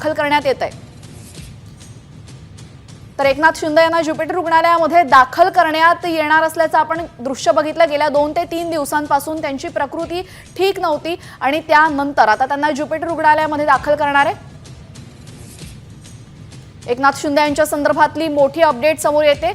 दाखल करण्यात येत आहे. तर एकनाथ शिंदे यांना ज्युपिटर रुग्णालयामध्ये दाखल करण्यात येणार असल्याचं आपण दृश्य बघितलं. गेल्या दोन ते तीन दिवसांपासून त्यांची प्रकृती ठीक नव्हती आणि त्यानंतर आता त्यांना ज्युपिटर रुग्णालयामध्ये दाखल करणार आहे. एकनाथ शिंदे यांच्या संदर्भातली मोठी अपडेट समोर येते.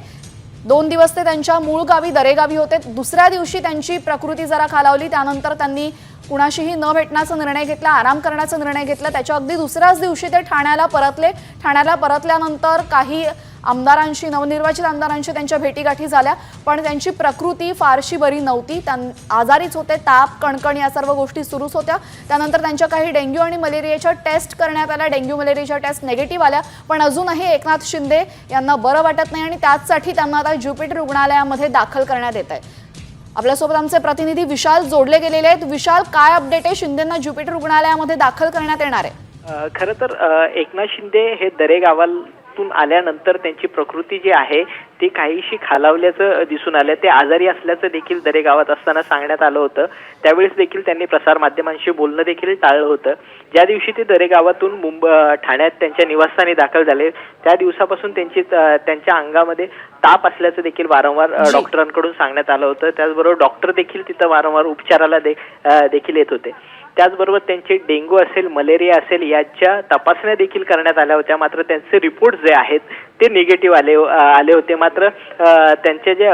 दोन दिवस ते त्यांच्या मूळ गावी दरेगावी होते. दुसऱ्या दिवशी त्यांची प्रकृती जरा खालावली. त्यानंतर त्यांनी कुणाशीही न भेटण्याचा निर्णय घेतला आराम करण्याचा निर्णय घेतला त्याच्या अगदी दुसऱ्याच दिवशी ते ठाण्याला परतले. ठाण्याला परतल्यानंतर काही आमदारांशी नवनिर्वाचित आमदारांशी त्यांच्या भेटीगाठी झाल्या. पण त्यांची प्रकृती फारशी बरी नव्हती. त्यां आजारीच होते ताप कणकण या सर्व गोष्टी सुरूच होत्या. त्यानंतर त्यांच्या काही डेंग्यू आणि मलेरियाच्या टेस्ट करण्यात आल्या. डेंग्यू मलेरियाच्या टेस्ट नेगेटिव्ह आल्या. पण अजूनही एकनाथ शिंदे यांना बरं वाटत नाही आणि त्याचसाठी त्यांना आता ज्युपिटर रुग्णालयामध्ये दाखल करण्यात येत आहे आपल्यासोबत आमचे प्रतिनिधी विशाल जोडले गेलेले आहेत. विशाल काय अपडेट आहे? शिंदेंना ज्युपिटर रुग्णालयामध्ये दाखल करण्यात येणार आहे. खरं तर एकनाथ शिंदे हे दरे गावातून आल्यानंतर त्यांची प्रकृती जी आहे ती काहीशी खालावल्याचं दिसून आलं. ते आजारी असल्याचं देखील दरे गावात असताना सांगण्यात आलं होतं. त्यावेळेस देखील त्यांनी प्रसारमाध्यमांशी बोलणं देखील टाळलं होतं. ज्या दिवशी ते दरे गावातून मुंब ठाण्यात त्यांच्या निवासस्थानी दाखल झाले त्या दिवसापासून त्यांची त्यांच्या अंगामध्ये ताप असल्याचं देखील वारंवार. डॉक्टरांकडून सांगण्यात आलं होतं. त्याचबरोबर डॉक्टर देखील तिथं वारंवार उपचाराला देखील येत होते. त्याचबरोबर त्यांचे डेंग्यू असेल मलेरिया असेल याच्या तपासण्या देखील करण्यात आल्या होत्या. मात्र त्यांचे रिपोर्ट जे आहेत ते निगेटिव्ह आले आले होते. मात्र त्यांचे जे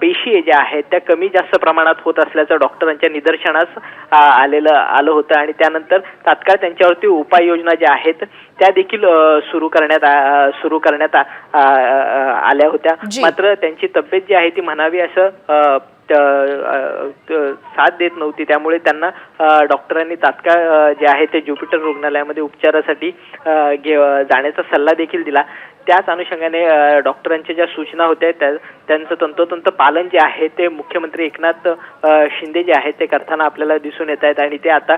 पेशी ज्या आहेत त्या कमी जास्त प्रमाणात होत असल्याचं डॉक्टरांच्या निदर्शनास आलेलं आलं होतं. आणि त्यानंतर तात्काळ त्यांच्यावरती उपाययोजना ज्या आहेत त्या देखील सुरू करण्यात सुरू करण्यात आल्या होत्या. मात्र त्यांची तब्येत जी आहे ती म्हणावी असं साथ देत नव्हती. त्यामुळे त्यांना डॉक्टरांनी तात्काळ जे आहे ते ज्युपिटर रुग्णालयामध्ये उपचारासाठी घे- जाण्याचा सल्ला देखील दिला. त्याच अनुषंगाने डॉक्टरांच्या ज्या सूचना होत्या त्या त्यांचं तंतोतंत पालन जे आहे ते मुख्यमंत्री एकनाथ शिंदे जे आहेत ते करताना आपल्याला दिसून येत आहेत. आणि ते आता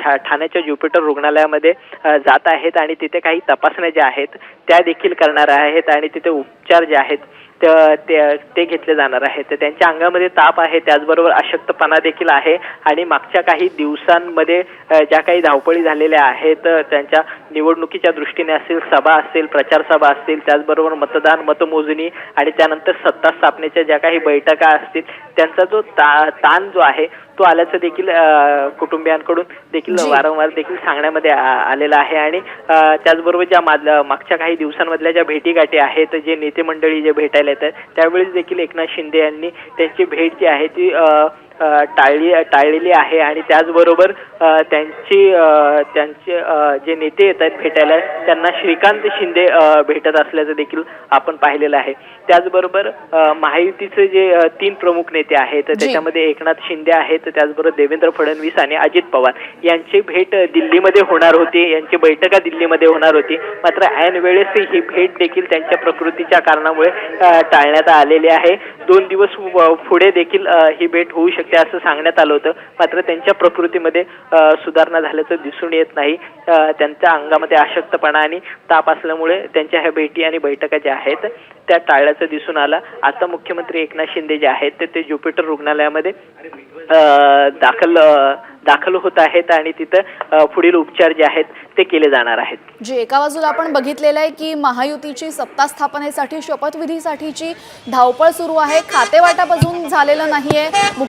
ठा- ठाण्याच्या ज्युपिटर रुग्णालयामध्ये जात आहेत आणि तिथे काही तपासण्या ज्या आहेत त्या देखील करणार आहेत. आणि तिथे उपचार जे आहेत त- घेतले जाणार आहेत. तर त्यांच्या अंगामध्ये ताप आहे त्याचबरोबर अशक्तपणा देखील आहे. आणि मागच्या काही दिवसांमध्ये ज्या काही धावपळी झालेल्या आहेत त्यांच्या निवडणुकीच्या दृष्टीने असेल सभा असेल प्रचार सभा असतील त्याचबरोबर मतदान मतमोजणी आणि त्यानंतर सत्ता स्थापनेच्या ज्या काही बैठका असतील त्यांचा जो ता ताण जो आहे तो आल्याचं देखील कुटुंबियांकडून देखील. वारंवार देखील सांगण्यामध्ये आलेला आहे. आणि त्याचबरोबर ज्या मागच्या काही दिवसांमधल्या ज्या भेटीगाठी आहेत जे नेते मंडळी जे भेटायला येतात त्यावेळेस देखील एकनाथ शिंदे यांनी त्यांची भेट जी आहे ती टाळली टाळलेली आहे आणि त्याचबरोबर त्यांची त्यांचे जे नेते येत आहेत भेटायला त्यांना श्रीकांत शिंदे भेटत असल्याचं देखील आपण पाहिलेलं आहे. त्याचबरोबर महायुतीचे जे तीन प्रमुख नेते आहेत. त्याच्यामध्ये एकनाथ शिंदे आहेत त्याचबरोबर देवेंद्र फडणवीस आणि अजित पवार. यांची भेट दिल्लीमध्ये होणार होती यांची बैठका दिल्लीमध्ये होणार होती. मात्र ऐन वेळेस ही भेट देखील त्यांच्या प्रकृतीच्या कारणामुळे टाळण्यात आलेली आहे. दोन दिवस पुढे देखील ही भेट होऊ शकते. असं सांगण्यात आलं होतं. मात्र त्यांच्या प्रकृतीमध्ये सुधारणा झाल्याचं दिसून येत नाही. त्यांच्या अंगामध्ये अशक्तपणा आणि ताप असल्यामुळे त्यांच्या ह्या भेटी आणि बैठका ज्या आहेत त्या टाळल्याचं दिसून आलं. आता मुख्यमंत्री एकनाथ शिंदे जे आहेत ते- ते ज्युपिटर रुग्णालयामध्ये दाखल दाखल होत आहेत आणि तिथं पुढील उपचार जे आहेत ते केले जाणार आहेत. जी एका बाजूला आपण बघितलेलं आहे की महायुतीची सत्ता स्थापनेसाठी शपथविधीसाठीची धावपळ सुरू आहे. खातेवाटप अजून झालेलं नाहीये.